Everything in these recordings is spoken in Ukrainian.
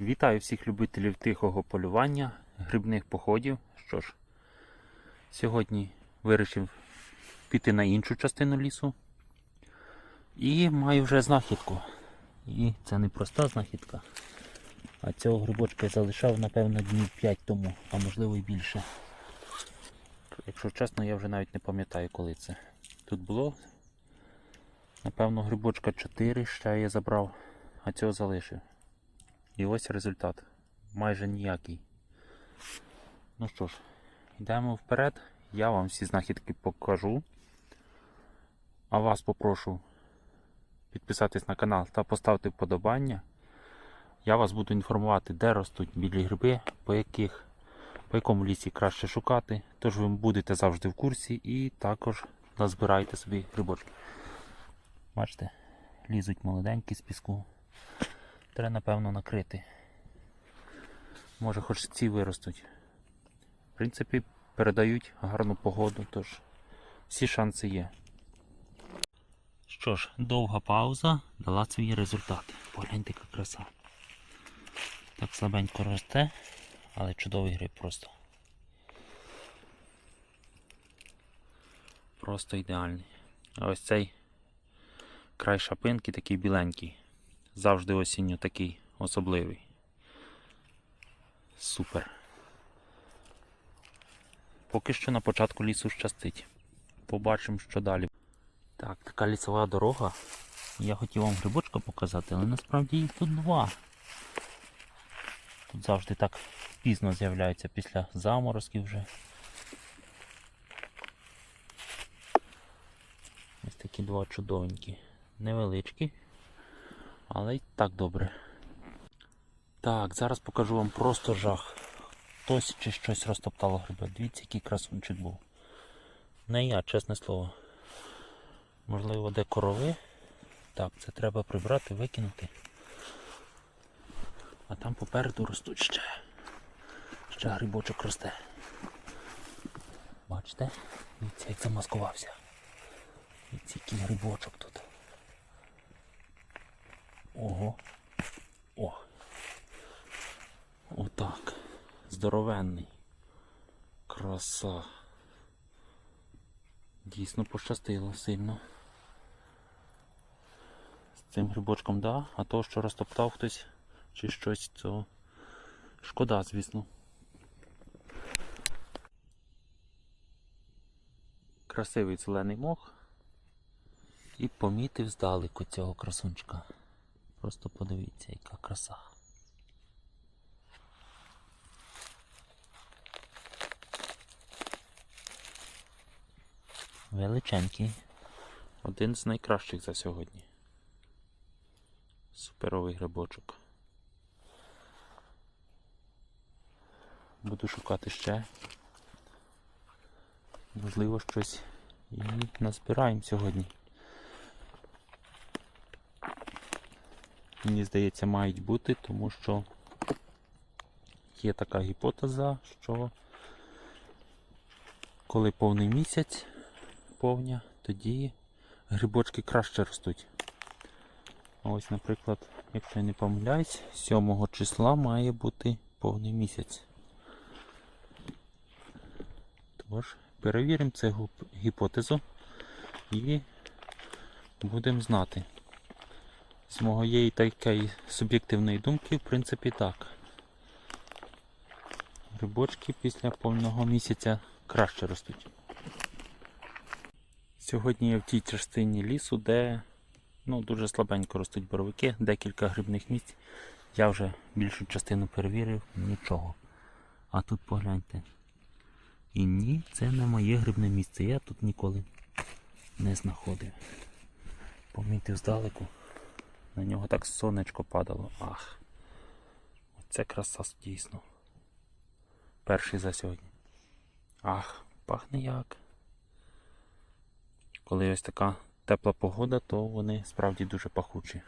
Вітаю всіх любителів тихого полювання, грибних походів. Що ж, сьогодні вирішив піти на іншу частину лісу. І маю вже знахідку. І це не проста знахідка. А цього грибочка я залишав, напевно, днів 5 тому, а можливо і більше. Якщо чесно, я вже навіть не пам'ятаю, коли це. Тут було, напевно, грибочка 4 ще я забрав, а цього залишив. І ось результат. Майже ніякий. Ну що ж, йдемо вперед. Я вам всі знахідки покажу. А вас попрошу підписатись на канал та поставити вподобання. Я вас буду інформувати, де ростуть білі гриби, по яких, по якому лісі краще шукати. Тож ви будете завжди в курсі і також назбирайте собі грибочки. Бачите, лізуть молоденькі з піску. Треба, напевно, накрити. Може хоч ці виростуть. В принципі, передають гарну погоду, тож всі шанси є. Що ж, довга пауза дала свій результат. Погляньте, яка краса. Так слабенько росте, але чудовий гриб просто. Просто ідеальний. А ось цей край шапинки такий біленький завжди осінню такий особливий. Супер. Поки що на початку лісу щастить. Побачимо, що далі. Так, така лісова дорога. Я хотів вам грибочка показати, але насправді їх тут два. Тут завжди так пізно з'являються після заморозків вже. Ось такі два чудовенькі. Невеличкі, але й так добре. Так, зараз покажу вам просто жах. Хтось чи щось розтоптало гриби. Дивіться, який красунчик був. Не я, чесне слово. Можливо, де корови. Так, це треба прибрати, викинути. А там попереду ростуть ще. Ще грибочок росте. Бачите? Дивіться, як замаскувався. Дивіться, який грибочок тут. Ого. О. Отак. Здоровенний. Краса. Дійсно пощастило сильно. З цим грибочком, да, а то, що розтоптав хтось чи щось, то шкода, звісно. Красивий зелений мох. І помітив здалеку цього красунчика. Просто подивіться, яка краса. Величенький. Один з найкращих за сьогодні. Суперовий грибочок. Буду шукати ще. Можливо, щось і назбираємо сьогодні. Мені здається, мають бути, тому що є така гіпотеза, що коли повний місяць повня, тоді грибочки краще ростуть. Ось, наприклад, якщо я не помиляюсь, 7 числа має бути повний місяць. Тож, перевіримо цю гіпотезу і будемо знати. З моєї такої суб'єктивної думки, в принципі, так. Грибочки після повного місяця краще ростуть. Сьогодні я в тій частині лісу, де ну, дуже слабенько ростуть боровики, декілька грибних місць. Я вже більшу частину перевірив, нічого. А тут погляньте. І ні, це не моє грибне місце. Я тут ніколи не знаходив. Помітив здалеку. На нього так сонечко падало. Ах. Оце краса дійсно. Перший за сьогодні. Ах, пахне як. Коли ось така тепла погода, то вони справді дуже пахучі.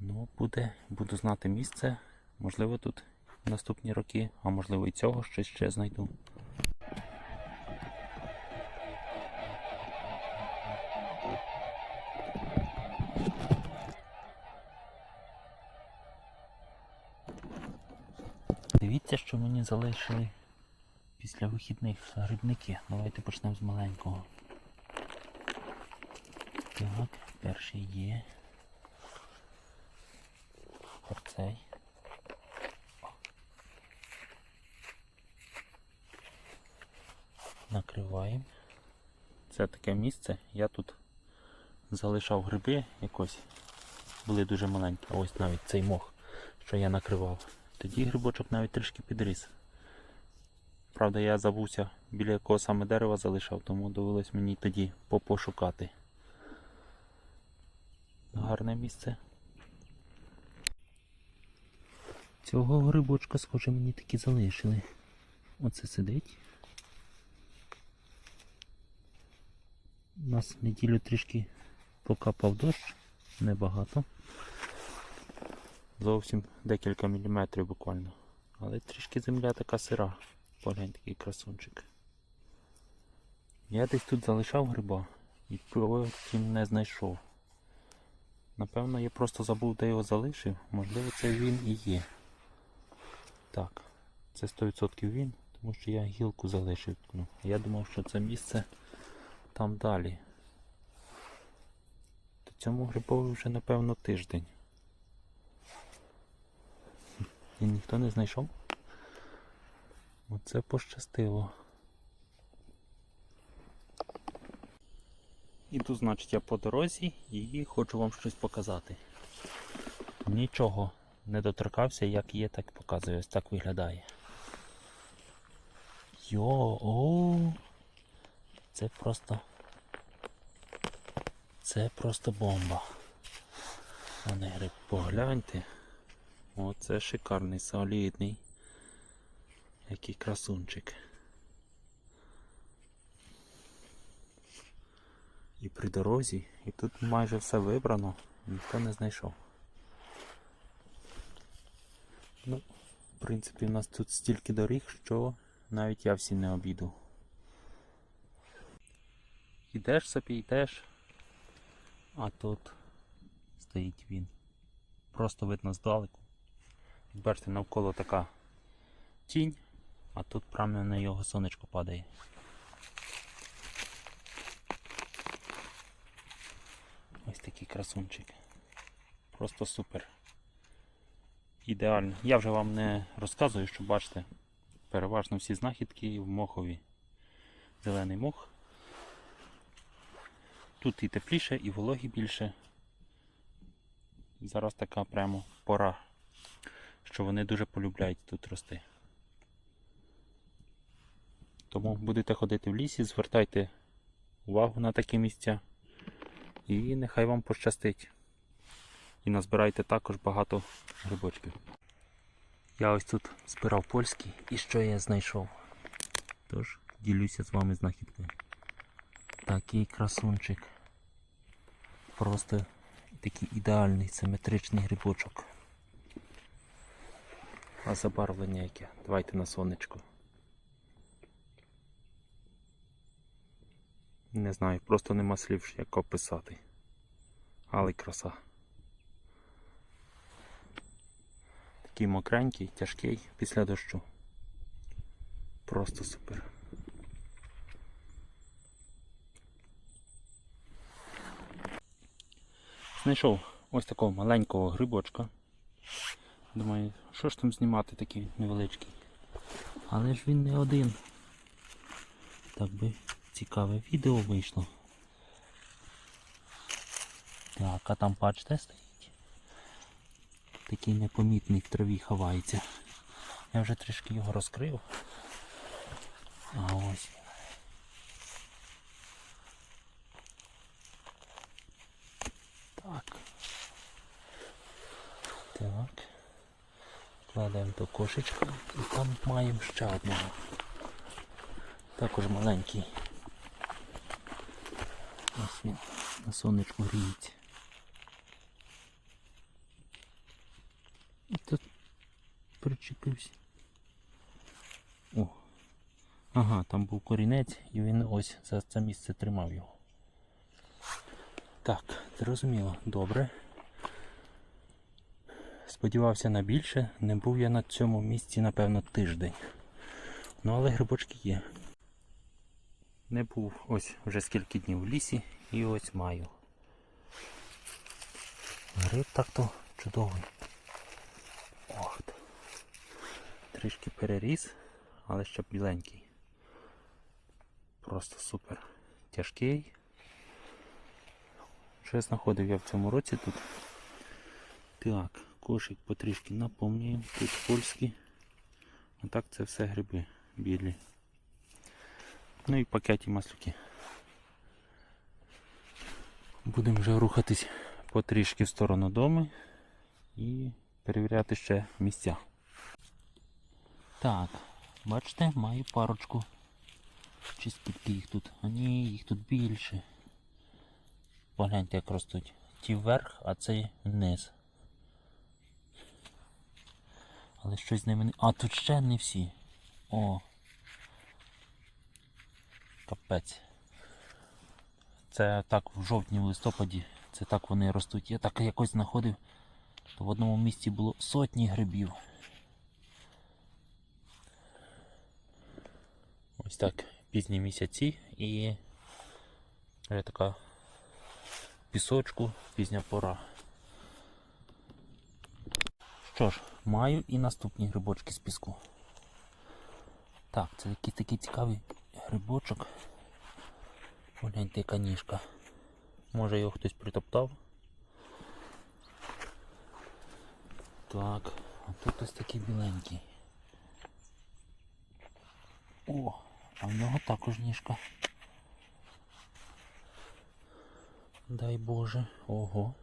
Ну, буде, буду знати місце. Можливо, тут наступні роки, а можливо і цього щось ще знайду. Дивіться, що мені залишили після вихідних грибники. Давайте почнемо з маленького. Так, перший є. Оцей. Накриваємо. Це таке місце. Я тут залишав гриби якось. Були дуже маленькі. Ось навіть цей мох, що я накривав. Тоді грибочок навіть трішки підріс. Правда, я забувся, біля якого саме дерева залишав, тому довелось мені тоді попошукати. Гарне місце. Цього грибочка, схоже, мені таки залишили. Оце сидить. У нас неділю трішки покапав дощ, небагато. Зовсім декілька міліметрів буквально. Але трішки земля така сира. Поглянь такий красунчик. Я десь тут залишав гриба і потім не знайшов. Напевно, я просто забув, де його залишив. Можливо, це він і є. Так, це 100% він, тому що я гілку залишив. Ну, я думав, що це місце там далі. То цьому грибові вже напевно тиждень. І ніхто не знайшов? Оце пощастило. Іду, значить, я по дорозі і хочу вам щось показати. Нічого не доторкався, як є, так показую. Ось так виглядає. Йо, о, це просто. Це просто бомба. Не гриб, погляньте. Оце шикарний, солідний. Який красунчик. І при дорозі, і тут майже все вибрано, ніхто не знайшов. Ну, в принципі, у нас тут стільки доріг, що навіть я всі не обіду. Йдеш собі, йдеш, а тут стоїть він. Просто видно здалеку. Бачите, навколо така тінь, а тут прямо на його сонечко падає. Ось такий красунчик. Просто супер. Ідеально. Я вже вам не розказую, що бачите, переважно всі знахідки в мохові. Зелений мох. Тут і тепліше, і вологі більше. Зараз така прямо пора, що вони дуже полюбляють тут рости. Тому будете ходити в лісі, звертайте увагу на такі місця. І нехай вам пощастить. І назбирайте також багато грибочків. Я ось тут збирав польський і що я знайшов. Тож, ділюся з вами знахідкою. Такий красунчик. Просто такий ідеальний симетричний грибочок. А забарвлення яке? Давайте на сонечко. Не знаю, просто нема слів, як описати. Але краса. Такий мокренький, тяжкий після дощу. Просто супер. Знайшов ось такого маленького грибочка. Думаю, що ж там знімати такий невеличкий. Але ж він не один. Так би цікаве відео вийшло. Так, а там бачите стоїть. Такий непомітний в траві ховається. Я вже трішки його розкрив. А ось. Так. Так. Кладемо до кошечка і там маємо ще одного. Також маленький. Ось він на сонечку гріється. І тут причепився. О. Ага, там був корінець і він ось за це місце тримав його. Так, зрозуміло, добре. Сподівався на більше, не був я на цьому місці, напевно, тиждень. Ну, але грибочки є. Не був ось вже скільки днів в лісі і ось маю. Гриб так-то чудовий. Ох. Трішки переріс, але ще біленький. Просто супер. Тяжкий. Що знаходив я в цьому році тут? Так, кошик потрішки наповнюємо. Тут польські. А так це все гриби білі. Ну і пакеті маслюки. Будемо вже рухатись потрішки в сторону дому і перевіряти ще місця. Так, бачите, маю парочку. Чи скільки їх тут? А ні, їх тут більше. Погляньте, як ростуть. Ті вверх, а цей вниз. Але щось з ними не. А тут ще не всі. О. Капець. Це так в жовтні, в листопаді. Це так вони ростуть. Я так якось знаходив. То в одному місці було сотні грибів. Ось так пізні місяці і така пісочку, пізня пора. Що ж, маю і наступні грибочки з піску. Так, це якийсь такий цікавий грибочок. Погляньте, яка ніжка. Може його хтось притоптав. Так, а тут ось такий біленький. О, а в нього також ніжка. Дай Боже, ого.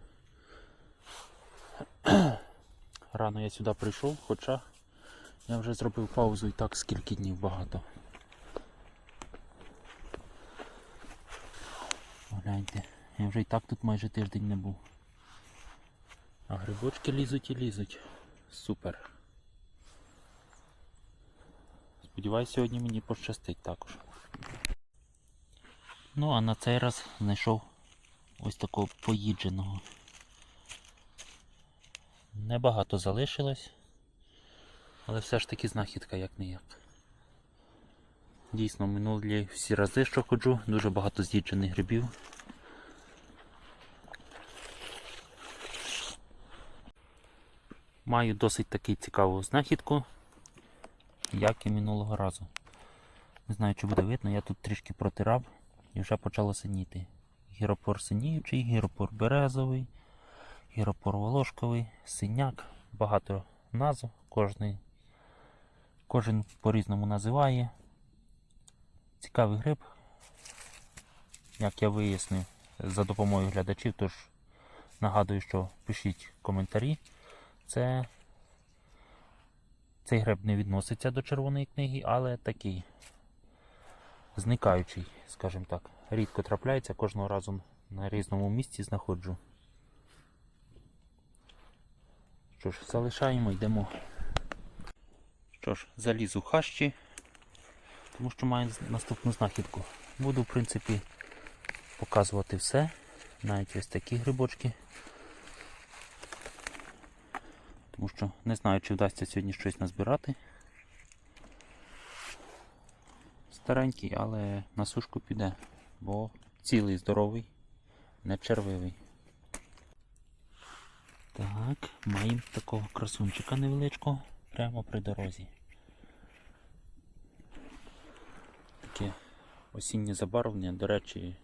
Рано я сюди прийшов, хоча я вже зробив паузу і так скільки днів багато. Гляньте, я вже і так тут майже тиждень не був. А грибочки лізуть і лізуть. Супер. Сподіваюсь, сьогодні мені пощастить також. Ну, а на цей раз знайшов ось такого поїдженого. Небагато залишилось, але все ж таки знахідка як не як. Дійсно, минулі всі рази, що ходжу, дуже багато з'їджених грибів. Маю досить таки цікаву знахідку, як і минулого разу. Не знаю, чи буде видно, я тут трішки протирав і вже почало синіти. Гіропор синіючий, гіропор березовий, гіропор волошковий, синяк, багато назв, кожний, кожен по-різному називає. Цікавий гриб, як я вияснив за допомогою глядачів, тож нагадую, що пишіть коментарі. Це цей гриб не відноситься до червоної книги, але такий зникаючий, скажімо так. Рідко трапляється, кожного разу на різному місці знаходжу. Що ж, залишаємо, йдемо. Що ж, заліз у хащі, тому що маю наступну знахідку. Буду, в принципі, показувати все. Навіть ось такі грибочки. Тому що не знаю, чи вдасться сьогодні щось назбирати. Старенький, але на сушку піде, бо цілий, здоровий, не червивий. Так, маємо такого красунчика невеличкого прямо при дорозі. Таке осіннє забарвлення, до речі,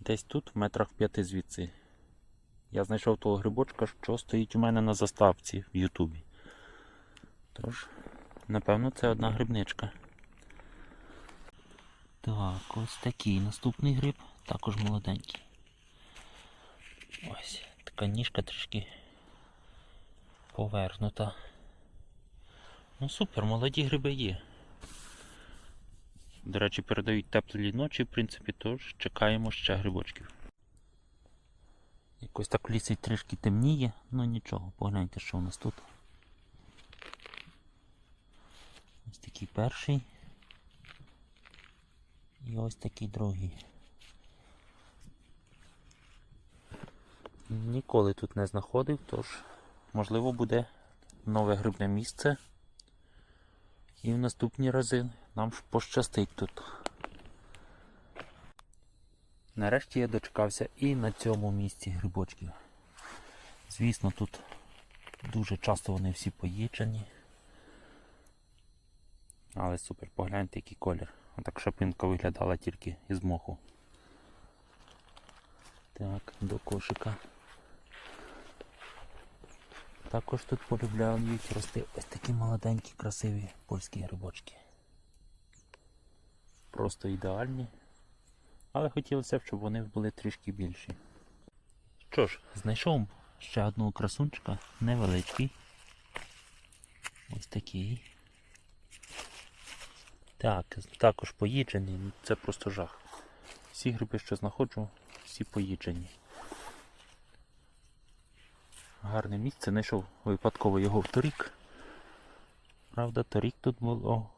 десь тут, в метрах п'яти звідси. Я знайшов того грибочка, що стоїть у мене на заставці в Ютубі. Тож, напевно, це одна грибничка. Так, ось такий наступний гриб, також молоденький. Ось, ніжка трішки повернута. Ну супер, молоді гриби є. До речі, передають теплі ночі, в принципі, тож чекаємо ще грибочків. Якось так в лісі трішки темніє, ну нічого, погляньте, що у нас тут. Ось такий перший. І ось такий другий. Ніколи тут не знаходив, тож можливо, буде нове грибне місце. І в наступні рази нам пощастить тут. Нарешті я дочекався і на цьому місці грибочків. Звісно, тут дуже часто вони всі поїджені. Але супер, погляньте, який колір. Отак шапинка виглядала тільки із моху. Так, до кошика. Також тут полюбляють рости ось такі молоденькі, красиві польські грибочки. Просто ідеальні. Але хотілося б, щоб вони були трішки більші. Що ж, знайшов ще одного красунчика, невеличкий. Ось такий. Так, також поїджений, ну, це просто жах. Всі гриби, що знаходжу, всі поїджені. Гарне місце, знайшов випадково його торік. Правда, торік тут було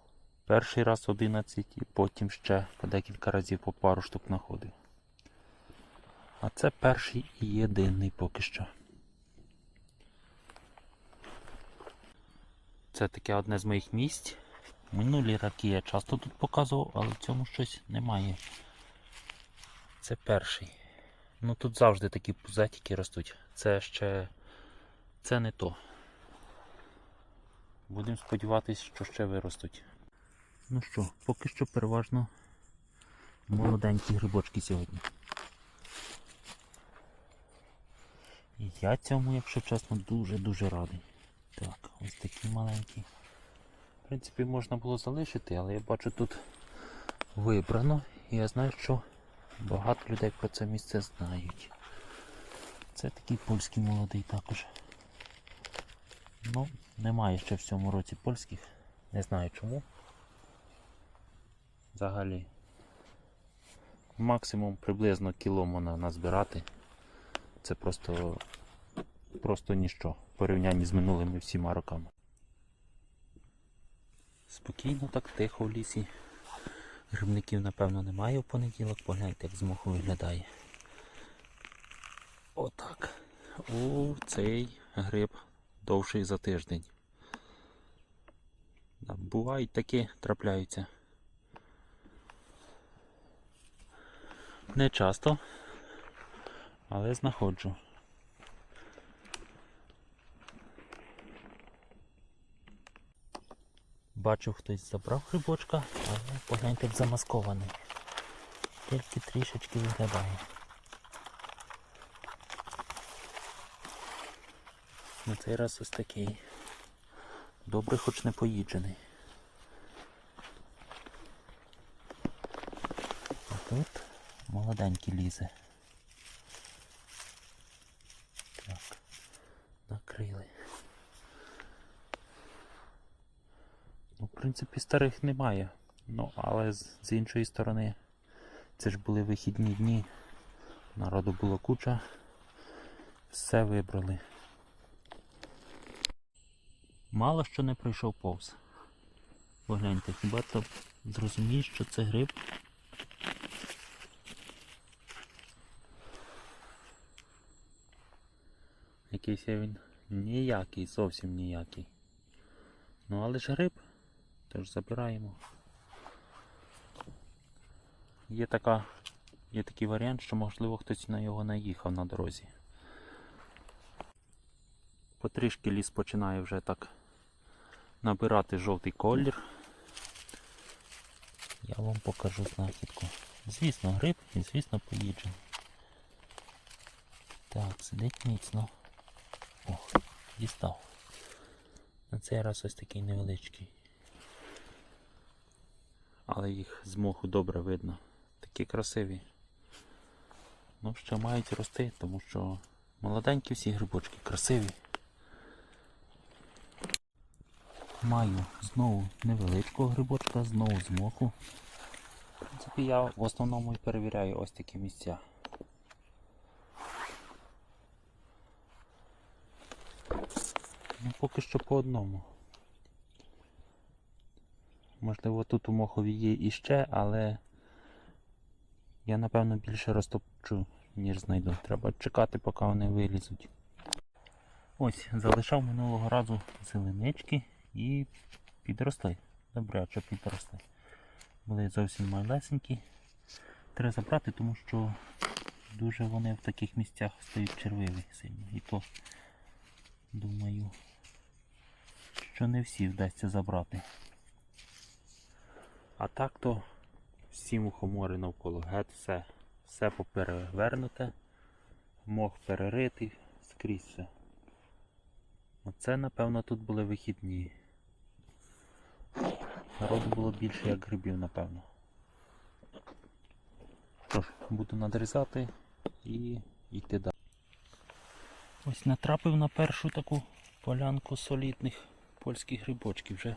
перший раз 11 і потім ще по декілька разів по пару штук знаходив. А це перший і єдиний поки що. Це таке одне з моїх місць. Минулі роки я часто тут показував, але в цьому щось немає. Це перший. Ну тут завжди такі пузатики ростуть. Це ще. Це не то. Будемо сподіватися, що ще виростуть. Ну що, поки що переважно молоденькі грибочки сьогодні. І я цьому, якщо чесно, дуже-дуже радий. Так, ось такі маленькі. В принципі, можна було залишити, але я бачу тут вибрано. І я знаю, що багато людей про це місце знають. Це такий польський молодий також. Ну, немає ще в цьому році польських. Не знаю чому. Взагалі. Максимум приблизно кіло можна назбирати. Це просто просто ніщо в порівнянні з минулими всіма роками. Спокійно, так тихо в лісі. Грибників, напевно, немає в понеділок. Погляньте, як з моху виглядає. Отак. О, цей гриб довший за тиждень. Бувають такі, трапляються. Не часто, але знаходжу. Бачу, хтось забрав грибочка, але погляньте замаскований. Тільки трішечки виглядає. На цей раз ось такий. Добре, хоч не поїджений. А тут молоденький лізе. Так, накрили. Ну, в принципі, старих немає. Ну, але з, з іншої сторони, це ж були вихідні дні. Народу було куча. Все вибрали. Мало що не пройшов повз. Погляньте, хіба то зрозумієш, що це гриб? Якийсь він ніякий, зовсім ніякий. Ну але ж гриб, тож забираємо. Є така, є такий варіант, що можливо хтось на його наїхав на дорозі. Потрішки ліс починає вже так набирати жовтий колір. Я вам покажу знахідку. Звісно, гриб і звісно поїджений. Так, сидить міцно. Ох, дістав. На цей раз ось такий невеличкий. Але їх з моху добре видно. Такі красиві. Ну, ще мають рости, тому що молоденькі всі грибочки красиві. Маю знову невеличкого грибочка, знову з моху. В я в основному і перевіряю ось такі місця. Ну, поки що по одному. Можливо, тут у мохові є іще, але я напевно більше розтопчу, ніж знайду. Треба чекати, поки вони вилізуть. Ось, залишав минулого разу зеленички і підросли. Добряче підросли. Були зовсім малесенькі. Треба забрати, тому що дуже вони в таких місцях стають червиві сильно. І то, думаю, що не всі вдасться забрати. А так то всі мухомори навколо геть все. Все поперевернуте, мох переритий, скрізь все. Оце, напевно, тут були вихідні. Народу було більше як грибів, напевно. Тож, буду надрізати і йти далі. Ось натрапив на першу таку полянку солідних польських грибочків вже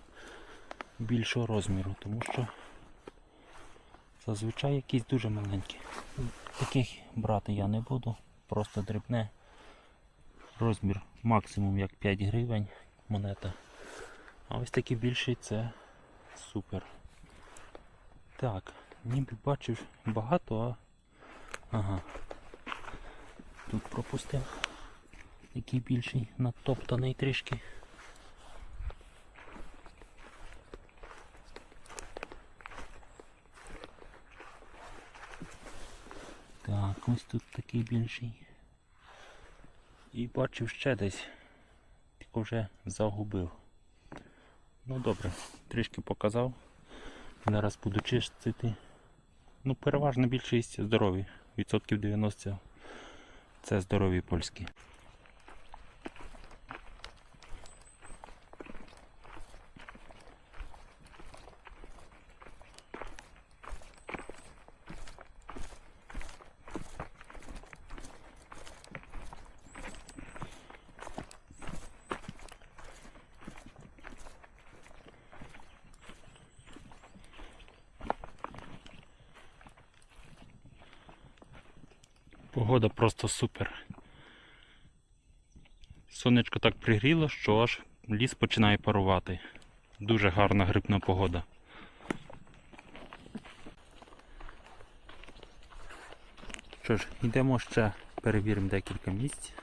більшого розміру, тому що зазвичай якісь дуже маленькі. Таких брати я не буду, просто дрібне. Розмір максимум як 5 гривень монета. А ось такі більші це супер. Так, ніби бачив багато, а. Ага. Тут пропустив. Такий більший, натоптаний трішки. Так, ось тут такий більший. І бачив ще десь. Тільки вже загубив. Ну добре, трішки показав. Зараз буду чистити. Ну, переважно більшість здорові. Відсотків 90 це здорові польські. Погода просто супер. Сонечко так пригріло, що аж ліс починає парувати. Дуже гарна грибна погода. Що ж, йдемо ще перевіримо декілька місць.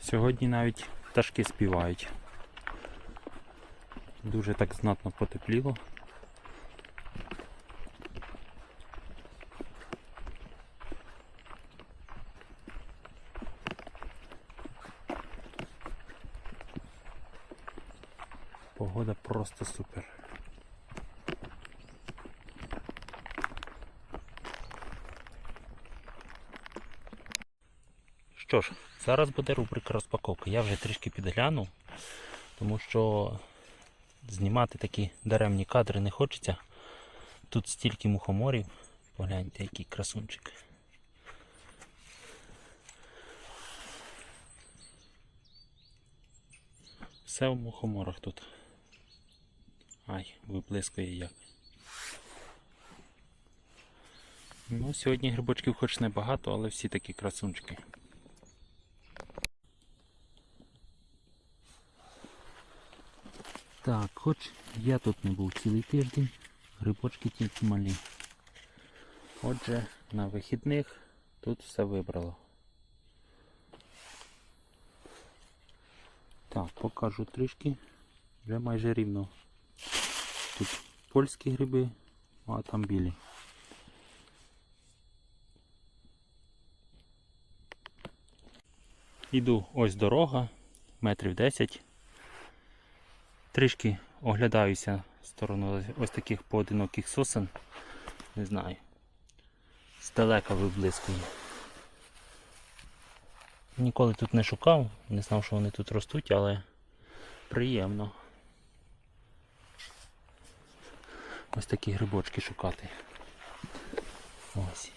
Сьогодні навіть пташки співають. Дуже так знатно потепліло. Погода просто супер. Що ж, зараз буде рубрика розпаковки. Я вже трішки підглянув, тому що знімати такі даремні кадри не хочеться. Тут стільки мухоморів. Погляньте, який красунчик. Все в мухоморах тут. Ай, виблискує як. Ну, сьогодні грибочків хоч небагато, але всі такі красунчики. Так, хоч я тут не був цілий тиждень, грибочки тільки малі. Отже, на вихідних тут все вибрало. Так, покажу трішки. Вже майже рівно. Тут польські гриби, а там білі. Іду ось дорога, метрів 10. Трішки оглядаюся в сторону ось таких поодиноких сосен. Не знаю. Здалека виблискує. Ніколи тут не шукав, не знав, що вони тут ростуть, але приємно. Ось такі грибочки шукати. Ось.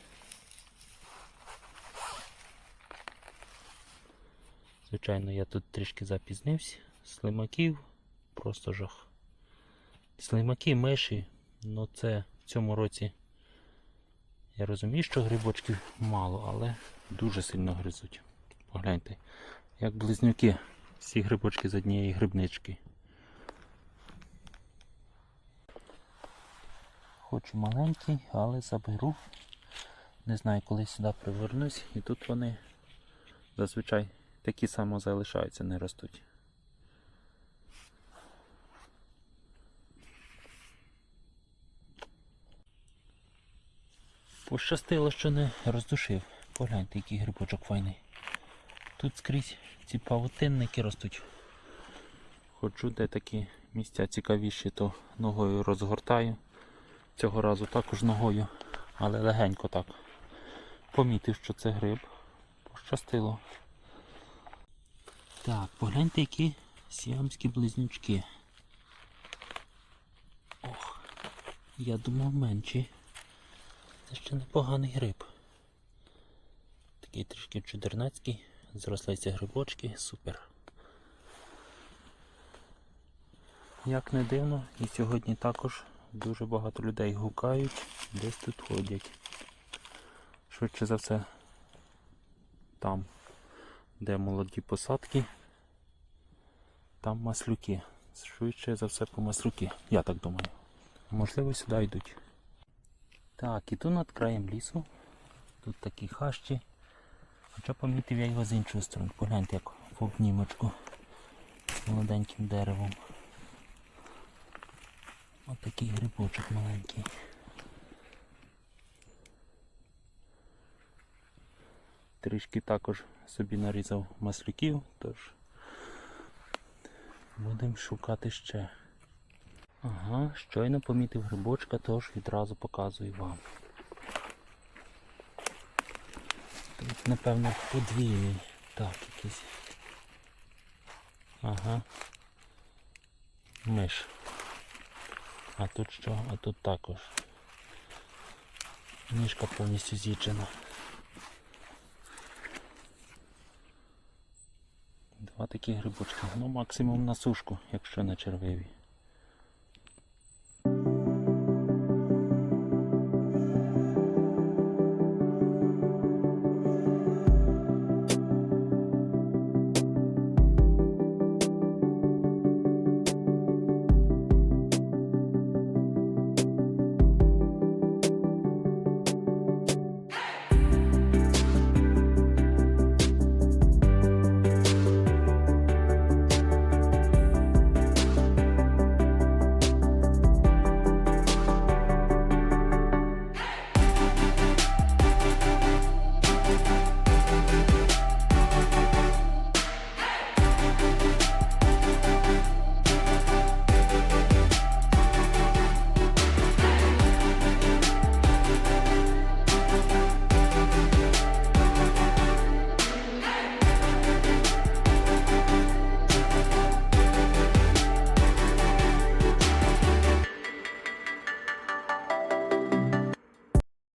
Звичайно, я тут трішки запізнився. Слимаків просто жах. Слимаки, миші, ну це в цьому році. Я розумію, що грибочків мало, але дуже сильно гризуть. Погляньте, як близнюки, всі грибочки з однієї грибнички. хоч і маленький, але заберу. Не знаю, коли сюди привернусь, і тут вони зазвичай такі само залишаються, не ростуть. Пощастило, що не роздушив. Погляньте, який грибочок файний. Тут скрізь ці павутинники ростуть. Ходжу, де такі місця цікавіші, то ногою розгортаю. Цього разу також ногою, але легенько так. Помітив, що це гриб. Пощастило. Так, погляньте, які сіамські близнючки. Ох, я думав менші. Ще непоганий гриб. Такий трішки чудернацький, зрослися грибочки, супер. Як не дивно, і сьогодні також дуже багато людей гукають, десь тут ходять. Швидше за все, там, де молоді посадки, там маслюки. Швидше за все по маслюки, я так думаю. Можливо, сюди йдуть. Так, іду над краєм лісу. Тут такі хащі. Хоча помітив я його з іншої сторони. Погляньте, як в обнімочку молоденьким деревом. Ось такий грибочок маленький. Трішки також собі нарізав маслюків, тож будемо шукати ще. Ага, щойно помітив грибочка, тож відразу показую вам. Тут, напевно, подвійний. Так, якийсь. Ага. Миш. А тут що? А тут також. Ніжка повністю з'їджена. Два такі грибочки. Ну максимум на сушку, якщо на червиві.